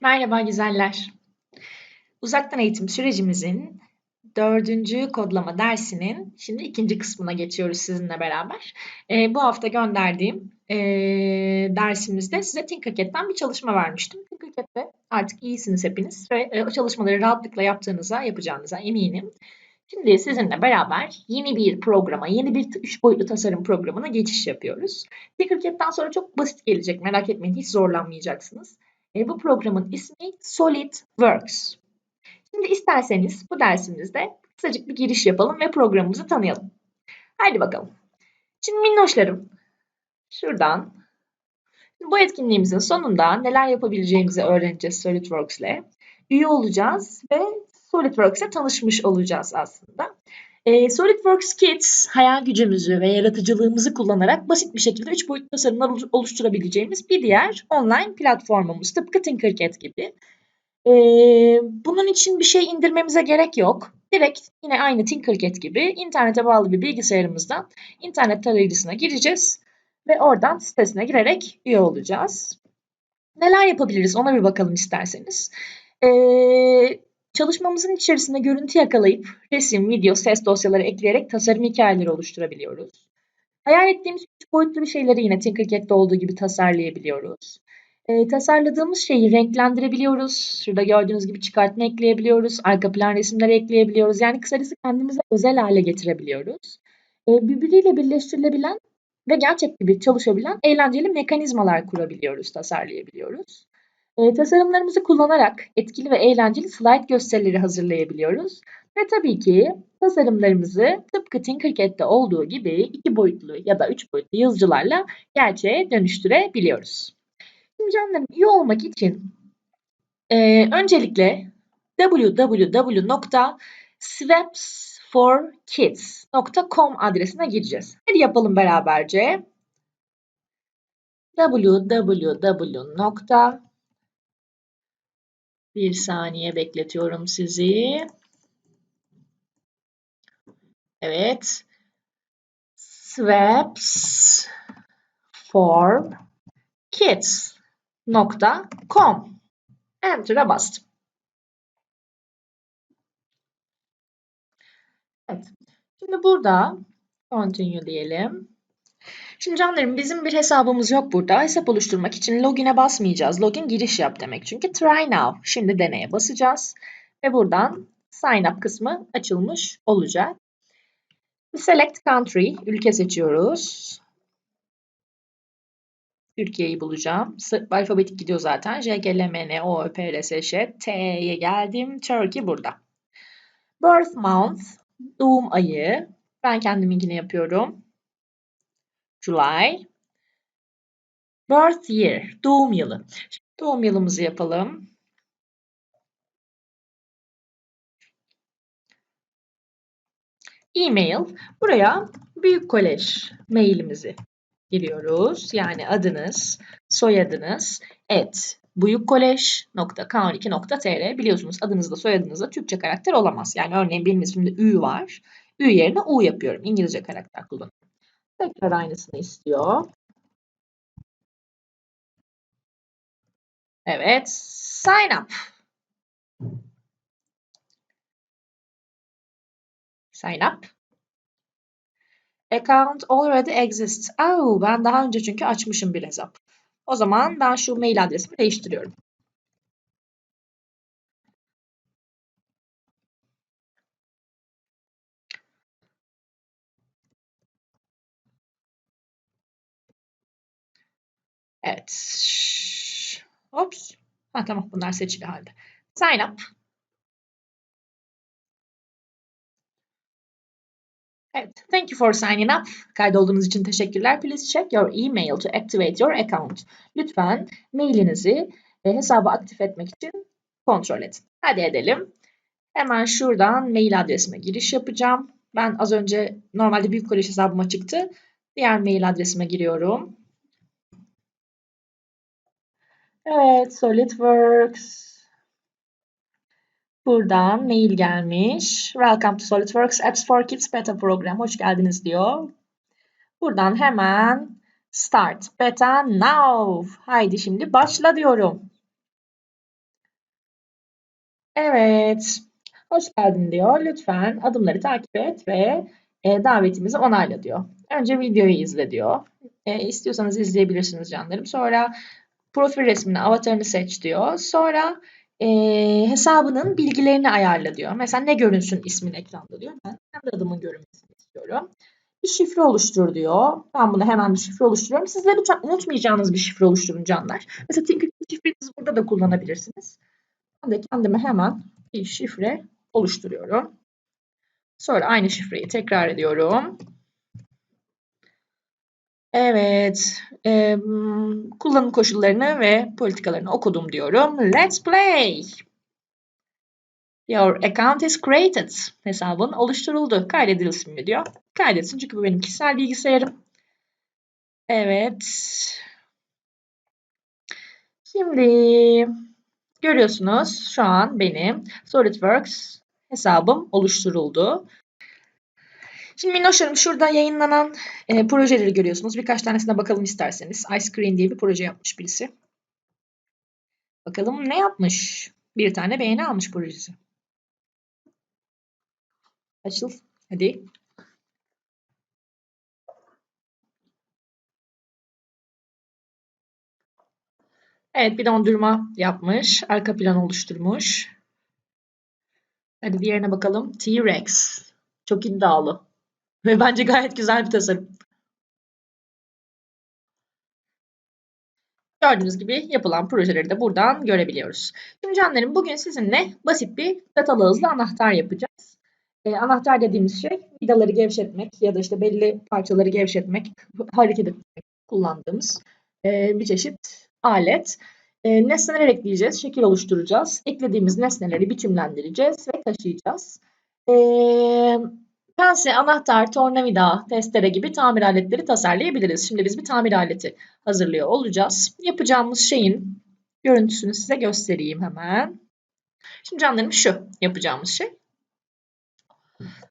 Merhaba güzeller. Uzaktan eğitim sürecimizin dördüncü kodlama dersinin şimdi ikinci kısmına geçiyoruz sizinle beraber. E, bu hafta gönderdiğim e, dersimizde size Tinkercad'den bir çalışma vermiştim. Tinkercad'de artık iyisiniz hepiniz ve e, o çalışmaları rahatlıkla yaptığınıza, yapacağınıza eminim. Şimdi sizinle beraber yeni bir programa, yeni bir üç boyutlu tasarım programına geçiş yapıyoruz. Tinkercad'den sonra çok basit gelecek, merak etmeyin hiç zorlanmayacaksınız. E, bu programın ismi SolidWorks. Şimdi isterseniz bu dersimizde kısacık bir giriş yapalım ve programımızı tanıyalım. Haydi bakalım. Şimdi minnoşlarım, şuradan bu etkinliğimizin sonunda neler yapabileceğimizi öğreneceğiz SolidWorks ile. Üye olacağız ve SolidWorks'e tanışmış olacağız aslında. E, SolidWorks Kids hayal gücümüzü ve yaratıcılığımızı kullanarak basit bir şekilde üç boyutlu tasarımlar oluşturabileceğimiz bir diğer online platformumuz. Tıpkı Tinkercad gibi. E, bunun için bir şey indirmemize gerek yok. Direkt yine aynı Tinkercad gibi internete bağlı bir bilgisayarımızdan internet tarayıcısına gireceğiz ve oradan sitesine girerek üye olacağız. Neler yapabiliriz ona bir bakalım isterseniz. Ee, Çalışmamızın içerisinde görüntü yakalayıp resim, video, ses dosyaları ekleyerek tasarım hikayeleri oluşturabiliyoruz. Hayal ettiğimiz üç boyutlu şeyleri yine Tinkercad'de olduğu gibi tasarlayabiliyoruz. E, tasarladığımız şeyi renklendirebiliyoruz. Şurada gördüğünüz gibi çıkartma ekleyebiliyoruz. Arka plan resimleri ekleyebiliyoruz. Yani kısacası kendimize özel hale getirebiliyoruz. E, birbiriyle birleştirilebilen ve gerçek gibi çalışabilen eğlenceli mekanizmalar kurabiliyoruz, tasarlayabiliyoruz. E, tasarımlarımızı kullanarak etkili ve eğlenceli slide gösterileri hazırlayabiliyoruz. Ve tabii ki tasarımlarımızı tıpkı Tinkercad'de olduğu gibi iki boyutlu ya da üç boyutlu yazıcılarla gerçeğe dönüştürebiliyoruz. Şimdi canlarım üye olmak için e, öncelikle www.swapsforkids.com adresine gireceğiz. Hadi yapalım beraberce. www bir saniye bekletiyorum sizi. Evet. Swaps for kids.com Enter'a bastım. Evet. Şimdi burada continue diyelim. Şimdi canlarım bizim bir hesabımız yok burada. Hesap oluşturmak için login'e basmayacağız. Login giriş yap demek. Çünkü try now. Şimdi deneye basacağız. Ve buradan sign up kısmı açılmış olacak. Select country. Ülke seçiyoruz. Türkiye'yi bulacağım. Alfabetik gidiyor zaten. J, G, L, M, N, O, P, R, S, Ş, T'ye geldim. Turkey burada. Birth month. Doğum ayı. Ben kendiminkini yapıyorum. July. Birth year, doğum yılı. Doğum yılımızı yapalım. E-mail. Buraya büyük kolej mailimizi giriyoruz. Yani adınız, soyadınız, et buyukkolej.k12.tr biliyorsunuz adınızda soyadınızda Türkçe karakter olamaz. Yani örneğin benim ismimde Ü var. Ü yerine U yapıyorum. İngilizce karakter kullanıyorum. Tekrar aynısını istiyor. Evet. Sign up. Sign up. Account already exists. Oh, ben daha önce çünkü açmışım bir hesap. O zaman ben şu mail adresimi değiştiriyorum. Evet. Ops. Ha tamam bunlar seçili halde. Sign up. Evet. Thank you for signing up. Kaydolduğunuz için teşekkürler. Please check your email to activate your account. Lütfen mailinizi ve hesabı aktif etmek için kontrol edin. Hadi edelim. Hemen şuradan mail adresime giriş yapacağım. Ben az önce normalde büyük kolej hesabıma çıktı. Diğer mail adresime giriyorum. Evet, SolidWorks. Buradan mail gelmiş. Welcome to SolidWorks Apps for Kids Beta Program. Hoş geldiniz diyor. Buradan hemen Start Beta Now. Haydi şimdi başla diyorum. Evet. Hoş geldin diyor. Lütfen adımları takip et ve e, davetimizi onayla diyor. Önce videoyu izle diyor. E, istiyorsanız izleyebilirsiniz canlarım. Sonra profil resmini, avatarını seç diyor. Sonra e, hesabının bilgilerini ayarla diyor. Mesela ne görünsün ismin ekranda diyor. Ben kendi adımın görünmesini istiyorum. Bir şifre oluştur diyor. Ben bunu hemen bir şifre oluşturuyorum. Siz de lütfen unutmayacağınız bir şifre oluşturun canlar. Mesela Tinkercad şifrenizi burada da kullanabilirsiniz. Ben de kendime hemen bir şifre oluşturuyorum. Sonra aynı şifreyi tekrar ediyorum. Evet, e, kullanım koşullarını ve politikalarını okudum diyorum. Let's play. Your account is created. Hesabın oluşturuldu. Kaydedilsin mi diyor. Kaydetsin çünkü bu benim kişisel bilgisayarım. Evet. Şimdi görüyorsunuz şu an benim SolidWorks hesabım oluşturuldu. Şimdi minnoşlarım şurada yayınlanan e, projeleri görüyorsunuz. Birkaç tanesine bakalım isterseniz. Ice Cream diye bir proje yapmış birisi. Bakalım ne yapmış? Bir tane beğeni almış projesi. Açıl. Hadi. Evet bir dondurma yapmış. Arka plan oluşturmuş. Hadi diğerine bakalım. T-Rex. Çok iddialı. Ve bence gayet güzel bir tasarım. Gördüğünüz gibi yapılan projeleri de buradan görebiliyoruz. Şimdi canlarım bugün sizinle basit bir datalı hızlı anahtar yapacağız. E, anahtar dediğimiz şey vidaları gevşetmek ya da işte belli parçaları gevşetmek, hareket etmek kullandığımız e, bir çeşit alet. E, nesneler ekleyeceğiz, şekil oluşturacağız. Eklediğimiz nesneleri biçimlendireceğiz ve taşıyacağız. E, pense, anahtar, tornavida, testere gibi tamir aletleri tasarlayabiliriz. Şimdi biz bir tamir aleti hazırlıyor olacağız. Yapacağımız şeyin görüntüsünü size göstereyim hemen. Şimdi canlarım şu yapacağımız şey.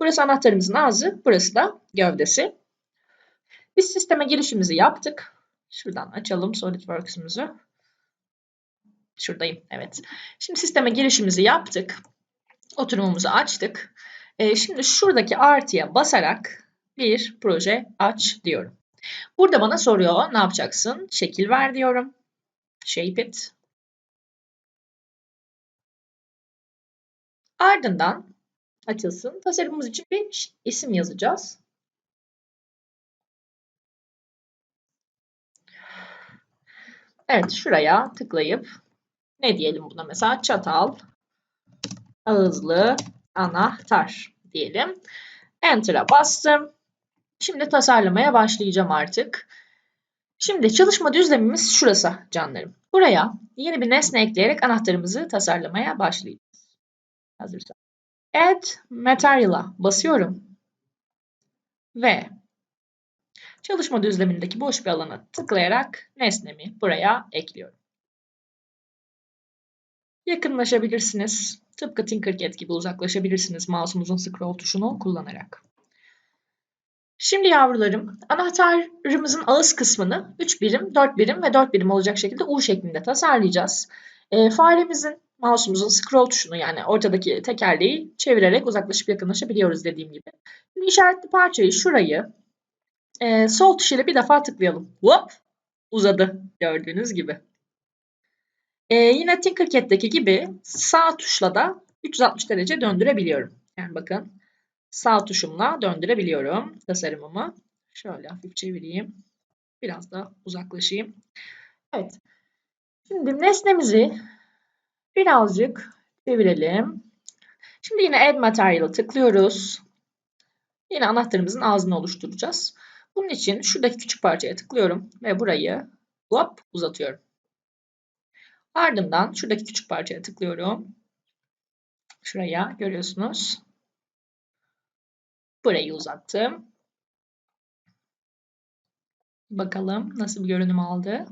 Burası anahtarımızın ağzı, burası da gövdesi. Biz sisteme girişimizi yaptık. Şuradan açalım SolidWorks'umuzu. Şuradayım, evet. Şimdi sisteme girişimizi yaptık. Oturumumuzu açtık. Ee, şimdi şuradaki artıya basarak bir proje aç diyorum. Burada bana soruyor ne yapacaksın? Şekil ver diyorum. Shape it. Ardından açılsın. Tasarımımız için bir isim yazacağız. Evet şuraya tıklayıp ne diyelim buna mesela çatal ağızlı anahtar diyelim. Enter'a bastım. Şimdi tasarlamaya başlayacağım artık. Şimdi çalışma düzlemimiz şurası canlarım. Buraya yeni bir nesne ekleyerek anahtarımızı tasarlamaya başlayacağız. Hazırsa. Add Material'a basıyorum. Ve çalışma düzlemindeki boş bir alana tıklayarak nesnemi buraya ekliyorum. Yakınlaşabilirsiniz. Tıpkı Tinkercad gibi uzaklaşabilirsiniz mouse'umuzun scroll tuşunu kullanarak. Şimdi yavrularım anahtarımızın ağız kısmını 3 birim, 4 birim ve 4 birim olacak şekilde U şeklinde tasarlayacağız. E, faremizin mouse'umuzun scroll tuşunu yani ortadaki tekerleği çevirerek uzaklaşıp yakınlaşabiliyoruz dediğim gibi. Şimdi işaretli parçayı şurayı e, sol tuşuyla bir defa tıklayalım. Hop! Uzadı gördüğünüz gibi. E, yine Tinkercad'deki gibi sağ tuşla da 360 derece döndürebiliyorum. Yani bakın sağ tuşumla döndürebiliyorum tasarımımı. Şöyle hafif çevireyim. Biraz da uzaklaşayım. Evet. Şimdi nesnemizi birazcık çevirelim. Şimdi yine Add Material'a tıklıyoruz. Yine anahtarımızın ağzını oluşturacağız. Bunun için şuradaki küçük parçaya tıklıyorum ve burayı hop uzatıyorum. Ardından şuradaki küçük parçaya tıklıyorum. Şuraya görüyorsunuz. Burayı uzattım. Bakalım nasıl bir görünüm aldı.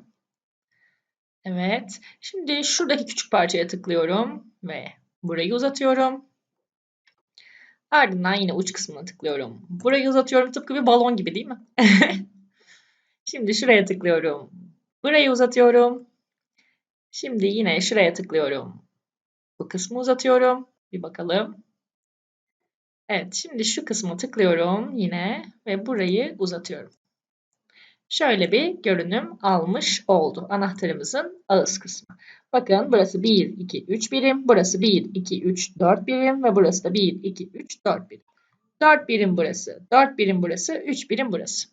Evet. Şimdi şuradaki küçük parçaya tıklıyorum ve burayı uzatıyorum. Ardından yine uç kısmına tıklıyorum. Burayı uzatıyorum tıpkı bir balon gibi değil mi? Şimdi şuraya tıklıyorum. Burayı uzatıyorum. Şimdi yine şuraya tıklıyorum. Bu kısmı uzatıyorum. Bir bakalım. Evet, şimdi şu kısmı tıklıyorum yine ve burayı uzatıyorum. Şöyle bir görünüm almış oldu anahtarımızın ağız kısmı. Bakın burası 1, 2, 3 birim, burası 1, 2, 3, 4 birim ve burası da 1, 2, 3, 4 birim. 4 birim burası, 4 birim burası, 3 birim burası.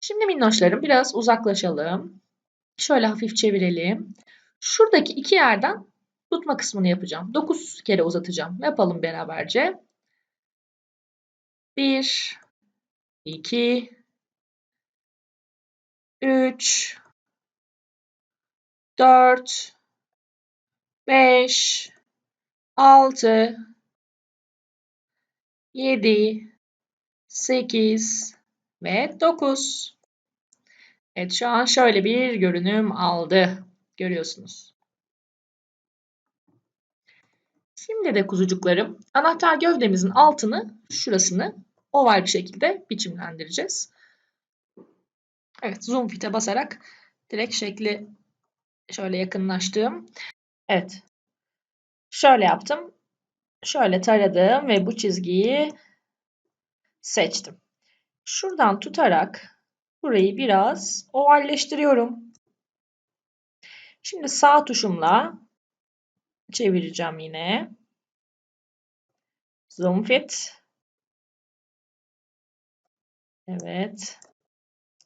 Şimdi minnoşlarım biraz uzaklaşalım. Şöyle hafif çevirelim. Şuradaki iki yerden tutma kısmını yapacağım. 9 kere uzatacağım. Yapalım beraberce. 1, 2, 3, 4, 5, 6, 7, 8 ve 9. Evet şu an şöyle bir görünüm aldı. Görüyorsunuz. Şimdi de kuzucuklarım anahtar gövdemizin altını şurasını oval bir şekilde biçimlendireceğiz. Evet zoom fit'e basarak direkt şekli şöyle yakınlaştığım. Evet. Şöyle yaptım. Şöyle taradım ve bu çizgiyi seçtim. Şuradan tutarak burayı biraz ovalleştiriyorum. Şimdi sağ tuşumla çevireceğim yine. Zoom fit. Evet.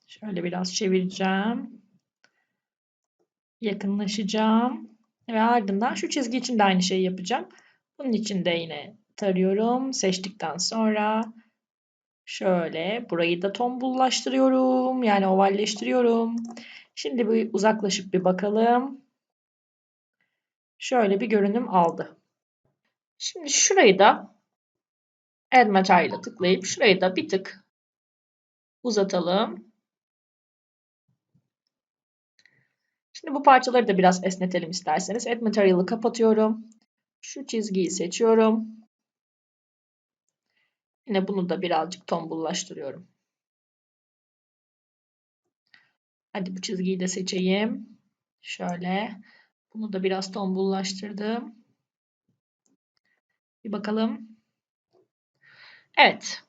Şöyle biraz çevireceğim. Yakınlaşacağım. Ve ardından şu çizgi için de aynı şeyi yapacağım. Bunun için de yine tarıyorum. Seçtikten sonra şöyle burayı da tombullaştırıyorum. Yani ovalleştiriyorum. Şimdi bir uzaklaşıp bir bakalım. Şöyle bir görünüm aldı. Şimdi şurayı da Add Material'a tıklayıp şurayı da bir tık uzatalım. Şimdi bu parçaları da biraz esnetelim isterseniz. Add Material'ı kapatıyorum. Şu çizgiyi seçiyorum. Yine bunu da birazcık tombullaştırıyorum. Hadi bu çizgiyi de seçeyim. Şöyle. Bunu da biraz tombullaştırdım. Bir bakalım. Evet.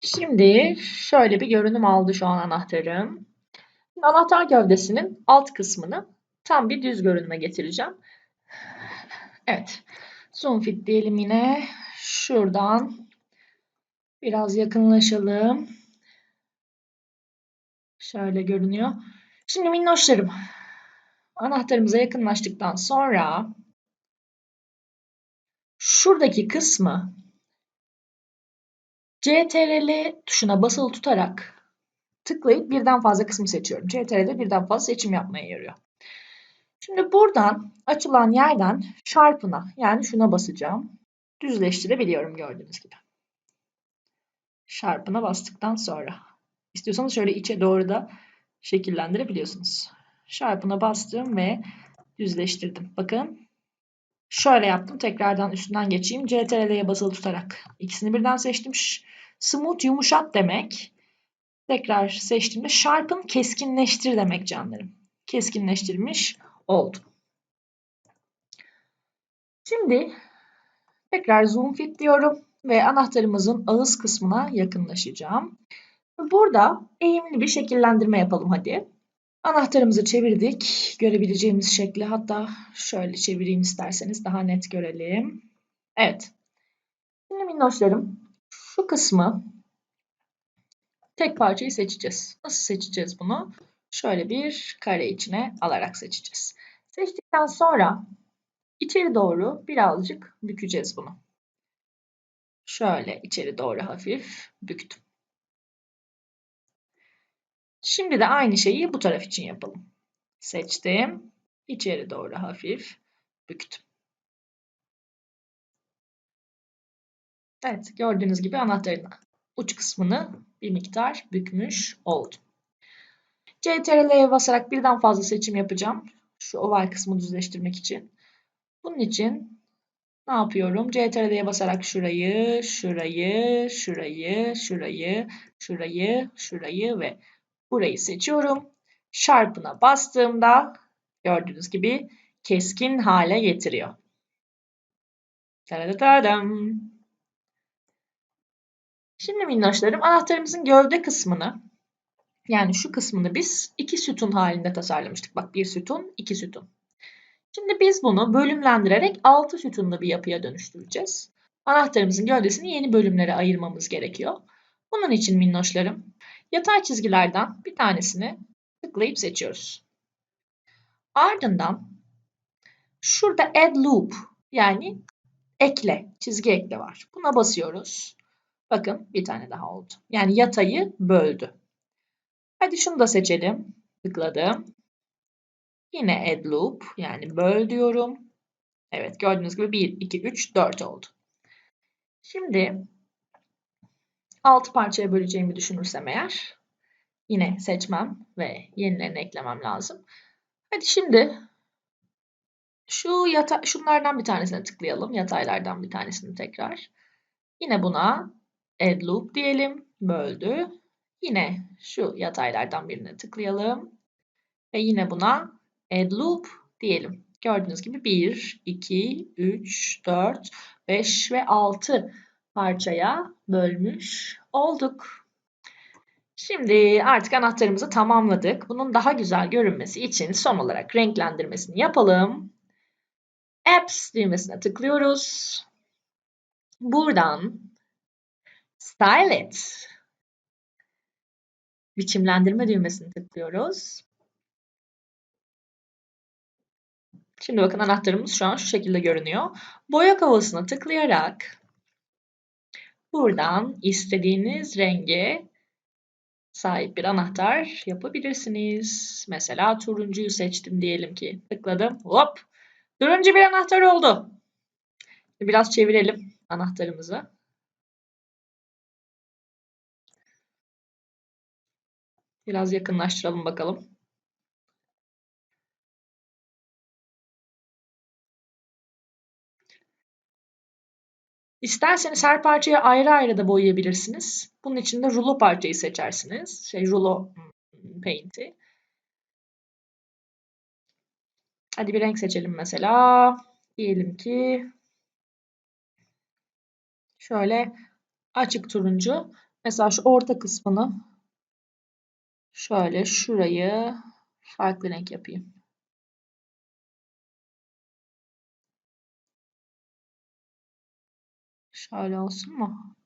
Şimdi şöyle bir görünüm aldı şu an anahtarım. Anahtar gövdesinin alt kısmını tam bir düz görünüme getireceğim. Evet. Zoom fit diyelim yine. Şuradan biraz yakınlaşalım. Şöyle görünüyor. Şimdi minnoşlarım. Anahtarımıza yakınlaştıktan sonra şuradaki kısmı CTRL tuşuna basılı tutarak tıklayıp birden fazla kısmı seçiyorum. CTRL birden fazla seçim yapmaya yarıyor. Şimdi buradan açılan yerden Sharpen'a yani şuna basacağım. Düzleştirebiliyorum gördüğünüz gibi. Sharpen'a bastıktan sonra. İstiyorsanız şöyle içe doğru da şekillendirebiliyorsunuz. Sharpen'a bastım ve düzleştirdim. Bakın. Şöyle yaptım. Tekrardan üstünden geçeyim. CTRL'ye basılı tutarak ikisini birden seçtim. Smooth yumuşat demek. Tekrar seçtiğimde sharpen keskinleştir demek canlarım. Keskinleştirmiş oldum. Şimdi tekrar zoom fit diyorum ve anahtarımızın ağız kısmına yakınlaşacağım. Burada eğimli bir şekillendirme yapalım hadi. Anahtarımızı çevirdik. Görebileceğimiz şekli hatta şöyle çevireyim isterseniz daha net görelim. Evet. Şimdi minnoşlarım şu kısmı tek parçayı seçeceğiz. Nasıl seçeceğiz bunu? Şöyle bir kare içine alarak seçeceğiz. Seçtikten sonra içeri doğru birazcık bükeceğiz bunu. Şöyle içeri doğru hafif büktüm. Şimdi de aynı şeyi bu taraf için yapalım. Seçtim. İçeri doğru hafif büktüm. Evet gördüğünüz gibi anahtarın uç kısmını bir miktar bükmüş oldum. CTRL'ye basarak birden fazla seçim yapacağım. Şu oval kısmı düzleştirmek için. Bunun için ne yapıyorum? CTRL'ye basarak şurayı, şurayı, şurayı, şurayı, şurayı, şurayı ve burayı seçiyorum. Sharpen'a bastığımda gördüğünüz gibi keskin hale getiriyor. Tadadadam. Şimdi minnoşlarım anahtarımızın gövde kısmını yani şu kısmını biz iki sütun halinde tasarlamıştık. Bak bir sütun, iki sütun. Şimdi biz bunu bölümlendirerek altı sütunlu bir yapıya dönüştüreceğiz. Anahtarımızın gövdesini yeni bölümlere ayırmamız gerekiyor. Bunun için minnoşlarım yatay çizgilerden bir tanesini tıklayıp seçiyoruz. Ardından şurada add loop yani ekle, çizgi ekle var. Buna basıyoruz. Bakın bir tane daha oldu. Yani yatayı böldü. Hadi şunu da seçelim. Tıkladım. Yine add loop yani böl diyorum. Evet gördüğünüz gibi 1, 2, 3, 4 oldu. Şimdi 6 parçaya böleceğimi düşünürsem eğer yine seçmem ve yenilerini eklemem lazım. Hadi şimdi şu yata şunlardan bir tanesine tıklayalım. Yataylardan bir tanesini tekrar. Yine buna add loop diyelim. Böldü. Yine şu yataylardan birine tıklayalım. Ve yine buna add loop diyelim. Gördüğünüz gibi 1, 2, 3, 4, 5 ve 6 parçaya bölmüş olduk. Şimdi artık anahtarımızı tamamladık. Bunun daha güzel görünmesi için son olarak renklendirmesini yapalım. Apps düğmesine tıklıyoruz. Buradan Style It biçimlendirme düğmesini tıklıyoruz. Şimdi bakın anahtarımız şu an şu şekilde görünüyor. Boya kovasına tıklayarak buradan istediğiniz renge sahip bir anahtar yapabilirsiniz. Mesela turuncuyu seçtim diyelim ki. Tıkladım. Hop. Turuncu bir anahtar oldu. Biraz çevirelim anahtarımızı. Biraz yakınlaştıralım bakalım. İsterseniz her parçayı ayrı ayrı da boyayabilirsiniz. Bunun için de rulo parçayı seçersiniz. Şey rulo hmm, paint'i. Hadi bir renk seçelim mesela. Diyelim ki şöyle açık turuncu. Mesela şu orta kısmını şöyle şurayı farklı renk yapayım. Şöyle olsun mu?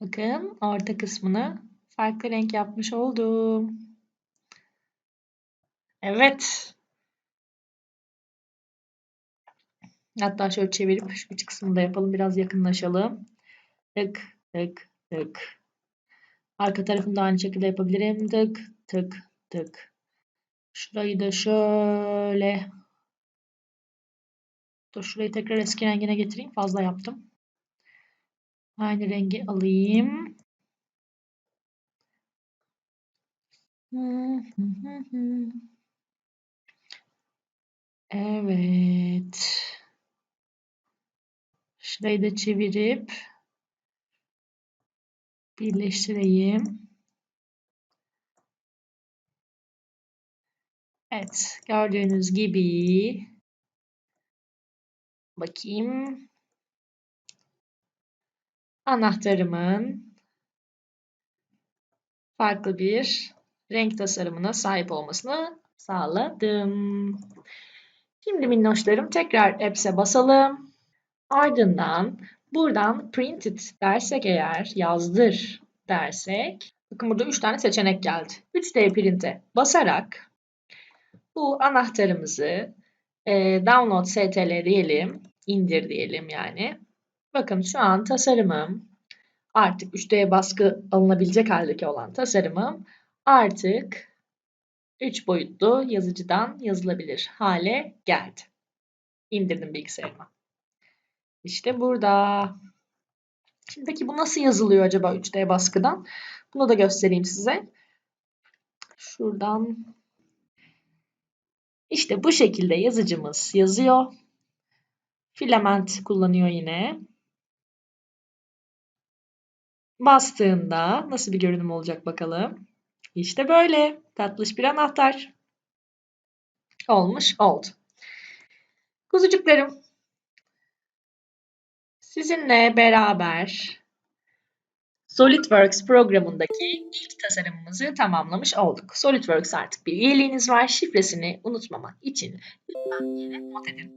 Bakın orta kısmını farklı renk yapmış oldum. Evet. Hatta şöyle çevirip şu iç kısmını da yapalım. Biraz yakınlaşalım. Tık tık tık. Arka tarafını da aynı şekilde yapabilirim. Tık tık tık. Şurayı da şöyle. Dur şurayı tekrar eski rengine getireyim. Fazla yaptım. Aynı rengi alayım. Evet. Şurayı da çevirip birleştireyim. Evet, gördüğünüz gibi bakayım anahtarımın farklı bir renk tasarımına sahip olmasını sağladım. Şimdi minnoşlarım tekrar apps'e basalım. Ardından buradan print it dersek eğer yazdır dersek bakın burada 3 tane seçenek geldi. 3D print'e basarak bu anahtarımızı e, download stl diyelim, indir diyelim yani. Bakın şu an tasarımım artık 3D baskı alınabilecek haldeki olan tasarımım artık 3 boyutlu yazıcıdan yazılabilir hale geldi. İndirdim bilgisayarıma. İşte burada. Şimdi peki bu nasıl yazılıyor acaba 3D baskıdan? Bunu da göstereyim size. Şuradan işte bu şekilde yazıcımız yazıyor. Filament kullanıyor yine. Bastığında nasıl bir görünüm olacak bakalım. İşte böyle tatlış bir anahtar. olmuş oldu. Kuzucuklarım, sizinle beraber SolidWorks programındaki ilk tasarımımızı tamamlamış olduk. SolidWorks artık bir üyeliğiniz var. Şifresini unutmamak için lütfen yere not edin.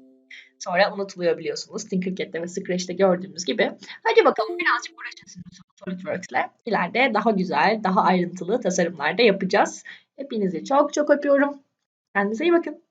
Sonra unutuluyor biliyorsunuz. Tinkercad'de ve Scratch'te gördüğümüz gibi. Hadi bakalım birazcık uğraşın SolidWorks'le. İleride daha güzel, daha ayrıntılı tasarımlar da yapacağız. Hepinizi çok çok öpüyorum. Kendinize iyi bakın.